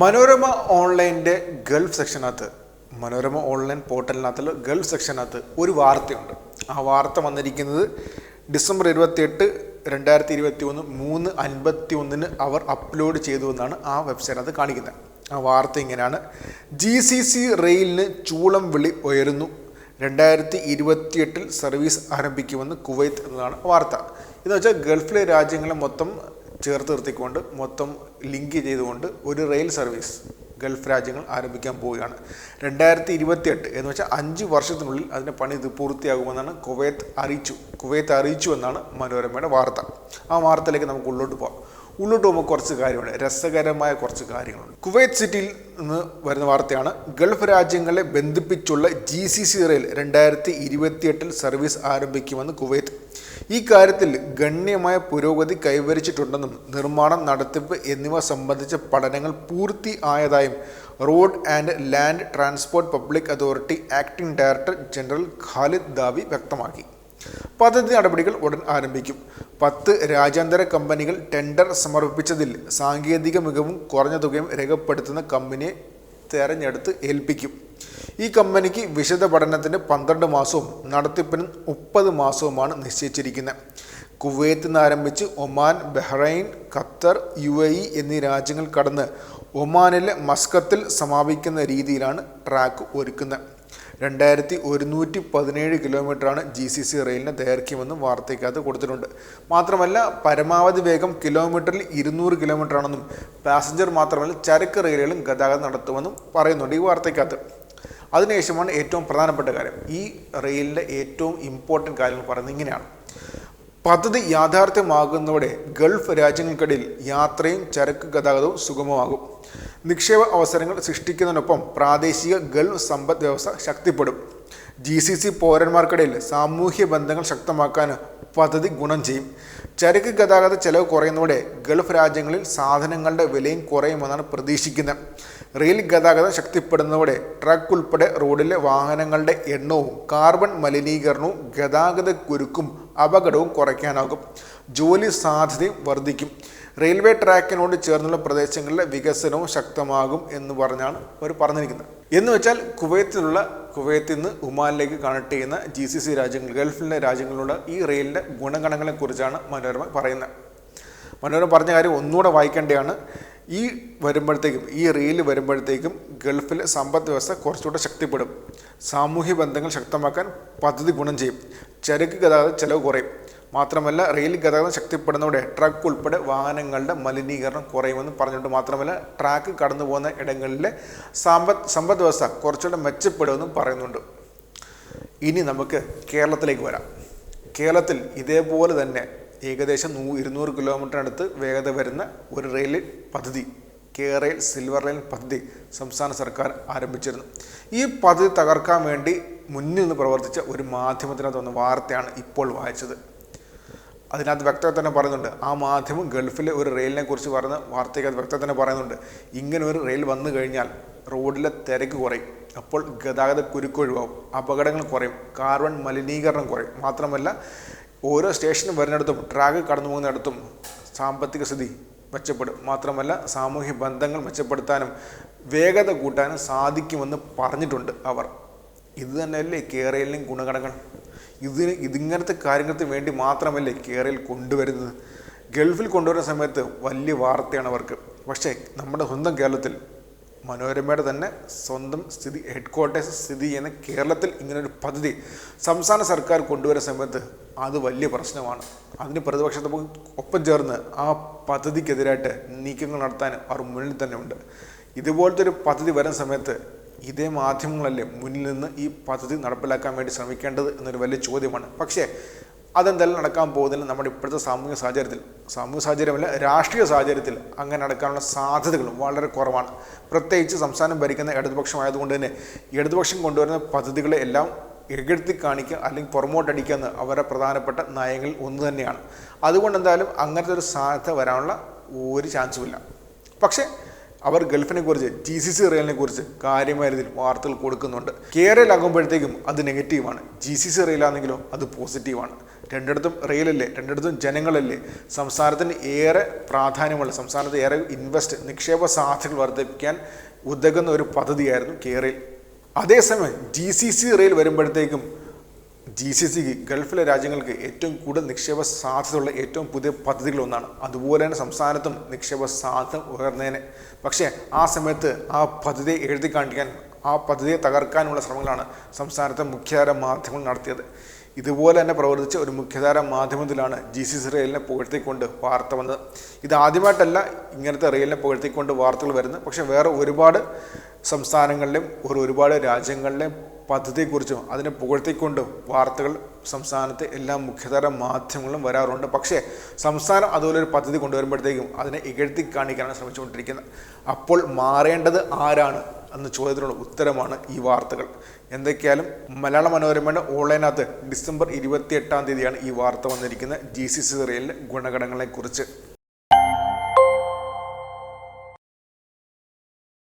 മനോരമ ഓൺലൈന്റെ ഗൾഫ് സെക്ഷനകത്ത് മനോരമ ഓൺലൈൻ പോർട്ടലിനകത്തുള്ള ഗൾഫ് സെക്ഷനകത്ത് ഒരു വാർത്തയുണ്ട്. ആ വാർത്ത വന്നിരിക്കുന്നത് ഡിസംബർ ഇരുപത്തിയെട്ട് രണ്ടായിരത്തി ഇരുപത്തി ഒന്ന് മൂന്ന് അൻപത്തി ഒന്നിന് അവർ അപ്ലോഡ് ചെയ്തു എന്നാണ് ആ വെബ്സൈറ്റിനകത്ത് കാണിക്കുന്നത്. ആ വാർത്ത ഇങ്ങനെയാണ്. ജി സി സി റെയിലിന് ചൂളം വിളി ഉയരുന്നു. രണ്ടായിരത്തി ഇരുപത്തിയെട്ടിൽ സർവീസ് ആരംഭിക്കുമെന്ന് കുവൈത്ത് എന്നതാണ് വാർത്ത. എന്ന് വെച്ചാൽ ഗൾഫിലെ രാജ്യങ്ങളെ മൊത്തം ചേർത്ത് നിർത്തിക്കൊണ്ട് മൊത്തം ലിങ്ക് ചെയ്തുകൊണ്ട് ഒരു റെയിൽ സർവീസ് ഗൾഫ് രാജ്യങ്ങൾ ആരംഭിക്കാൻ പോവുകയാണ്. രണ്ടായിരത്തി ഇരുപത്തിയെട്ട് എന്ന് വെച്ചാൽ അഞ്ച് വർഷത്തിനുള്ളിൽ അതിന്റെ പണി ഇത് പൂർത്തിയാകുമെന്നാണ് കുവൈത്ത് അറിയിച്ചു. കുവൈത്ത് അറിയിച്ചു എന്നാണ് മനോരമയുടെ വാർത്ത. ആ വാർത്തയിലേക്ക് നമുക്ക് ഉള്ളോട്ട് പോകാം ഉള്ളോട്ട് പോകുമ്പോൾ കുറച്ച് കാര്യമുണ്ട്. രസകരമായ കുറച്ച് കാര്യങ്ങളുണ്ട്. കുവൈത്ത് സിറ്റിയിൽ നിന്ന് വരുന്ന വാർത്തയാണ് ഗൾഫ് രാജ്യങ്ങളെ ബന്ധിപ്പിച്ചുള്ള ജി സി സി റെയിൽ രണ്ടായിരത്തി ഇരുപത്തിയെട്ടിൽ സർവീസ് ആരംഭിക്കുമെന്ന് കുവൈത്ത് ഈ കാര്യത്തിൽ ഗണ്യമായ പുരോഗതി കൈവരിച്ചിട്ടുണ്ടെന്നും നിർമ്മാണം നടത്തിപ്പ് എന്നിവ സംബന്ധിച്ച പഠനങ്ങൾ പൂർത്തിയായതായും road and land transport public authority acting director general Khalid Dawi വ്യക്തമാക്കി. പദ്ധതി നടപടികൾ ഉടൻ ആരംഭിക്കും. പത്ത് രാജ്യാന്തര കമ്പനികൾ ടെൻഡർ സമർപ്പിച്ചതിൽ സാങ്കേതിക മികവും കുറഞ്ഞ തുകയും രേഖപ്പെടുത്തുന്ന കമ്പനിയെ തെരഞ്ഞെടുത്ത് ഏൽപ്പിക്കും. ഈ കമ്പനിക്ക് വിശദ പഠനത്തിന് പന്ത്രണ്ട് മാസവും നടത്തിപ്പിന് മുപ്പത് മാസവുമാണ് നിശ്ചയിച്ചിരിക്കുന്നത്. കുവൈത്തിൽ നിന്ന് ആരംഭിച്ച് Oman Bahrain Qatar U A E എന്നീ രാജ്യങ്ങൾ കടന്ന് ഒമാനിലെ മസ്കത്തിൽ സമാപിക്കുന്ന രീതിയിലാണ് ട്രാക്ക് ഒരുക്കുന്നത്. രണ്ടായിരത്തി ഒരുന്നൂറ്റി പതിനേഴ് കിലോമീറ്ററാണ് ജി സി സി റെയിലിന്റെ ദൈർഘ്യമെന്ന് വാർത്തയ്ക്കകത്ത് കൊടുത്തിട്ടുണ്ട്. മാത്രമല്ല പരമാവധി വേഗം കിലോമീറ്ററിൽ ഇരുന്നൂറ് കിലോമീറ്റർ ആണെന്നും പാസഞ്ചർ മാത്രമല്ല ചരക്ക് റെയിലുകളും ഗതാഗതം നടത്തുമെന്നും പറയുന്നുണ്ട് ഈ വാർത്തയ്ക്കകത്ത്. അതിനുശേഷമാണ് ഏറ്റവും പ്രധാനപ്പെട്ട കാര്യം. ഈ റെയിലിന്റെ ഏറ്റവും ഇമ്പോർട്ടന്റ് കാര്യങ്ങൾ പറയുന്നത് ഇങ്ങനെയാണ്. പദ്ധതി യാഥാർത്ഥ്യമാകുന്നതോടെ ഗൾഫ് രാജ്യങ്ങൾക്കിടയിൽ യാത്രയും ചരക്ക് ഗതാഗതവും സുഗമമാകും. നിക്ഷേപ അവസരങ്ങൾ സൃഷ്ടിക്കുന്നതിനൊപ്പം പ്രാദേശിക ഗൾഫ് സമ്പദ് വ്യവസ്ഥ ശക്തിപ്പെടും. ജി സി സി പൗരന്മാർക്കിടയിൽ സാമൂഹ്യ ബന്ധങ്ങൾ ശക്തമാക്കാൻ പദ്ധതി ഗുണം ചെയ്യും. ചരക്ക് ഗതാഗത ചെലവ് കുറയുന്നതോടെ ഗൾഫ് രാജ്യങ്ങളിൽ സാധനങ്ങളുടെ വിലയും കുറയുമെന്നാണ് പ്രതീക്ഷിക്കുന്നത്. റെയിൽ ഗതാഗതം ശക്തിപ്പെടുന്നതോടെ ട്രക്ക് ഉൾപ്പെടെ റോഡിലെ വാഹനങ്ങളുടെ എണ്ണവും കാർബൺ മലിനീകരണവും ഗതാഗത കുരുക്കും അപകടവും കുറയ്ക്കാനാകും. ജോലി സാധ്യതയും വർദ്ധിക്കും. റെയിൽവേ ട്രാക്കിനോട് ചേർന്നുള്ള പ്രദേശങ്ങളിലെ വികസനവും ശക്തമാകും എന്ന് പറഞ്ഞാണ് അവർ പറഞ്ഞിരിക്കുന്നത്. എന്ന് വെച്ചാൽ കുവൈത്തിലുള്ള കുവൈത്തിൽ നിന്ന് ഉമാനിലേക്ക് കണക്ട് ചെയ്യുന്ന ജി സി സി രാജ്യങ്ങൾ ഗൾഫിലെ രാജ്യങ്ങളിലുള്ള ഈ റെയിലിന്റെ ഗുണഗണങ്ങളെക്കുറിച്ചാണ് മനോരമ പറയുന്നത് മനോരമ പറഞ്ഞ കാര്യം ഒന്നുകൂടെ വായിക്കേണ്ടതാണ് ഈ വരുമ്പോഴത്തേക്കും ഈ റെയിൽ വരുമ്പോഴത്തേക്കും ഗൾഫിലെ സമ്പദ് വ്യവസ്ഥ കുറച്ചുകൂടെ ശക്തിപ്പെടും. സാമൂഹ്യ ബന്ധങ്ങൾ ശക്തമാക്കാൻ പദ്ധതി ഗുണം ചെയ്യും. ചരക്ക് ഗതാഗത ചെലവ് കുറയും. മാത്രമല്ല റെയിൽ ഗതാഗതം ശക്തിപ്പെടുന്നതോടെ ട്രക്ക് ഉൾപ്പെടെ വാഹനങ്ങളുടെ മലിനീകരണം കുറയുമെന്ന് പറഞ്ഞിട്ട് മാത്രമല്ല ട്രാക്ക് കടന്നു പോകുന്ന ഇടങ്ങളിലെ സമ്പദ് സമ്പദ് വ്യവസ്ഥ കുറച്ചുകൂടെ മെച്ചപ്പെടുമെന്നും പറയുന്നുണ്ട്. ഇനി നമുക്ക് കേരളത്തിലേക്ക് വരാം. കേരളത്തിൽ ഇതേപോലെ തന്നെ ഏകദേശം നൂ ഇരുന്നൂറ് കിലോമീറ്റർ അടുത്ത് വേഗത വരുന്ന ഒരു റെയിൽ പദ്ധതി കെ റെയിൽ സിൽവർ റെയിൽ പദ്ധതി സംസ്ഥാന സർക്കാർ ആരംഭിച്ചിരുന്നു. ഈ പദ്ധതി തകർക്കാൻ വേണ്ടി മുന്നിൽ നിന്ന് പ്രവർത്തിച്ച ഒരു മാധ്യമത്തിനകത്ത് വന്ന വാർത്തയാണ് ഇപ്പോൾ വായിച്ചത്. അതിനകത്ത് വ്യക്തത തന്നെ പറയുന്നുണ്ട്. ആ മാധ്യമം ഗൾഫിലെ ഒരു റെയിലിനെ കുറിച്ച് പറയുന്ന വാർത്തയ്ക്കകത്ത് വ്യക്തത തന്നെ പറയുന്നുണ്ട്. ഇങ്ങനെ ഒരു റെയിൽ വന്നു കഴിഞ്ഞാൽ റോഡിലെ തിരക്ക് കുറയും. അപ്പോൾ ഗതാഗത കുരുക്കൊഴിവാകും അപകടങ്ങൾ കുറയും. കാർബൺ മലിനീകരണം കുറയും. മാത്രമല്ല ഓരോ സ്റ്റേഷനും വരുന്നിടത്തും ട്രാക്ക് കടന്നു പോകുന്നിടത്തും സാമ്പത്തിക സ്ഥിതി മെച്ചപ്പെടും. മാത്രമല്ല സാമൂഹ്യ ബന്ധങ്ങൾ മെച്ചപ്പെടുത്താനും വേഗത കൂട്ടാനും സാധിക്കുമെന്ന് പറഞ്ഞിട്ടുണ്ട് അവർ. ഇത് തന്നെയല്ലേ കേരളിലും ഗുണഗണങ്ങൾ ഇതിന് ഇതിങ്ങനത്തെ കാര്യങ്ങൾക്ക് വേണ്ടി മാത്രമല്ലേ കേരളയിൽ കൊണ്ടുവരുന്നത്? ഗൾഫിൽ കൊണ്ടുവരുന്ന സമയത്ത് വലിയ വാർത്തയാണ് അവർക്ക്. പക്ഷേ നമ്മുടെ സ്വന്തം കേരളത്തിൽ മനോരമയുടെ തന്നെ സ്വന്തം സ്ഥിതി ഹെഡ് ക്വാർട്ടേഴ്സ് സ്ഥിതി ചെയ്യുന്ന കേരളത്തിൽ ഇങ്ങനൊരു പദ്ധതി സംസ്ഥാന സർക്കാർ കൊണ്ടുവരുന്ന സമയത്ത് അത് വലിയ പ്രശ്നമാണ്. അതിന് പ്രതിപക്ഷത്തെ ഒപ്പം ചേർന്ന് ആ പദ്ധതിക്കെതിരായിട്ട് നീക്കങ്ങൾ നടത്താൻ അവർ മുന്നിൽ തന്നെ ഉണ്ട്. ഇതുപോലത്തെ ഒരു പദ്ധതി വരുന്ന സമയത്ത് ഇതേ മാധ്യമങ്ങളല്ലേ മുന്നിൽ നിന്ന് ഈ പദ്ധതി നടപ്പിലാക്കാൻ വേണ്ടി ശ്രമിക്കേണ്ടത് എന്നൊരു വലിയ ചോദ്യമാണ്. പക്ഷേ അതെന്തായാലും നടക്കാൻ പോകുന്നില്ല നമ്മുടെ ഇപ്പോഴത്തെ സാമൂഹിക സാഹചര്യത്തിൽ സാമൂഹിക സാഹചര്യമല്ല രാഷ്ട്രീയ സാഹചര്യത്തിൽ അങ്ങനെ നടക്കാനുള്ള സാധ്യതകളും വളരെ കുറവാണ്. പ്രത്യേകിച്ച് സംസ്ഥാനം ഭരിക്കുന്ന ഇടതുപക്ഷമായതുകൊണ്ട് തന്നെ ഇടതുപക്ഷം കൊണ്ടുവരുന്ന പദ്ധതികളെ എല്ലാം എഴുത്തി കാണിക്കുക അല്ലെങ്കിൽ പുറമോട്ടടിക്കുക എന്ന് അവരുടെ പ്രധാനപ്പെട്ട നയങ്ങളിൽ ഒന്ന് തന്നെയാണ്. അതുകൊണ്ട് എന്തായാലും അങ്ങനത്തെ ഒരു സാധ്യത വരാനുള്ള ഒരു ചാൻസുമില്ല പക്ഷേ അവർ ഗൾഫിനെ കുറിച്ച് ജി സി സി റെയിലിനെ കുറിച്ച് കാര്യമായ രീതിയിൽ വാർത്തകൾ കൊടുക്കുന്നുണ്ട്. കേരളാകുമ്പോഴത്തേക്കും അത് നെഗറ്റീവാണ്. ജി സി സി റെയിലാണെങ്കിലോ അത് പോസിറ്റീവാണ്. രണ്ടിടത്തും റെയിലല്ലേ രണ്ടിടത്തും ജനങ്ങളല്ലേ. സംസ്ഥാനത്തിന് ഏറെ പ്രാധാന്യമുള്ള സംസ്ഥാനത്ത് ഏറെ ഇൻവെസ്റ്റ് നിക്ഷേപ സാധ്യതകൾ വർദ്ധിപ്പിക്കാൻ ഉതകുന്ന ഒരു പദ്ധതിയായിരുന്നു കേരളയിൽ അതേസമയം ജി സി സി റെയിൽ വരുമ്പോഴത്തേക്കും ജി സി സിക്ക് ഗൾഫിലെ രാജ്യങ്ങൾക്ക് ഏറ്റവും കൂടുതൽ നിക്ഷേപ സാധ്യതയുള്ള ഏറ്റവും പുതിയ പദ്ധതികളൊന്നാണ്. അതുപോലെ തന്നെ സംസ്ഥാനത്തും നിക്ഷേപ സാധ്യത ഉയർന്നേനെ. പക്ഷേ ആ സമയത്ത് ആ പദ്ധതിയെ എഴുതി കാണിക്കാൻ ആ പദ്ധതിയെ തകർക്കാനുള്ള ശ്രമങ്ങളാണ് സംസ്ഥാനത്തെ മുഖ്യധാര മാധ്യമങ്ങൾ നടത്തിയത്. ഇതുപോലെ തന്നെ പ്രവർത്തിച്ച ഒരു മുഖ്യധാര മാധ്യമത്തിലാണ് ജി സി സി റെയിലിനെ പുകഴ്ത്തിക്കൊണ്ട് വാർത്ത വന്നത്. ഇത് ആദ്യമായിട്ടല്ല ഇങ്ങനത്തെ റെയിലിനെ പുകഴ്ത്തിക്കൊണ്ട് വാർത്തകൾ വരുന്നത്. പക്ഷേ വേറെ ഒരുപാട് സംസ്ഥാനങ്ങളിലും ഒരു ഒരുപാട് രാജ്യങ്ങളിലെയും പദ്ധതിയെക്കുറിച്ചും അതിനെ പുകഴ്ത്തിക്കൊണ്ടും വാർത്തകൾ സംസ്ഥാനത്തെ എല്ലാ മുഖ്യധാര മാധ്യമങ്ങളും വരാറുണ്ട്. പക്ഷേ സംസ്ഥാനം അതുപോലെ ഒരു പദ്ധതി കൊണ്ടുവരുമ്പോഴത്തേക്കും അതിനെ ഇകഴ്ത്തി കാണിക്കാനാണ് ശ്രമിച്ചുകൊണ്ടിരിക്കുന്നത്. അപ്പോൾ മാറേണ്ടത് ആരാണ് എന്ന ചോദ്യത്തിനുള്ള ഉത്തരമാണ് ഈ വാർത്തകൾ. എന്തൊക്കെയാലും മലയാള മനോരമയുടെ ഓൺലൈനകത്ത് ഡിസംബർ ഇരുപത്തി എട്ടാം തീയതിയാണ് ഈ വാർത്ത വന്നിരിക്കുന്നത്. ജി സി സി റിയലിന്റെ ഗുണഗണങ്ങളെക്കുറിച്ച്.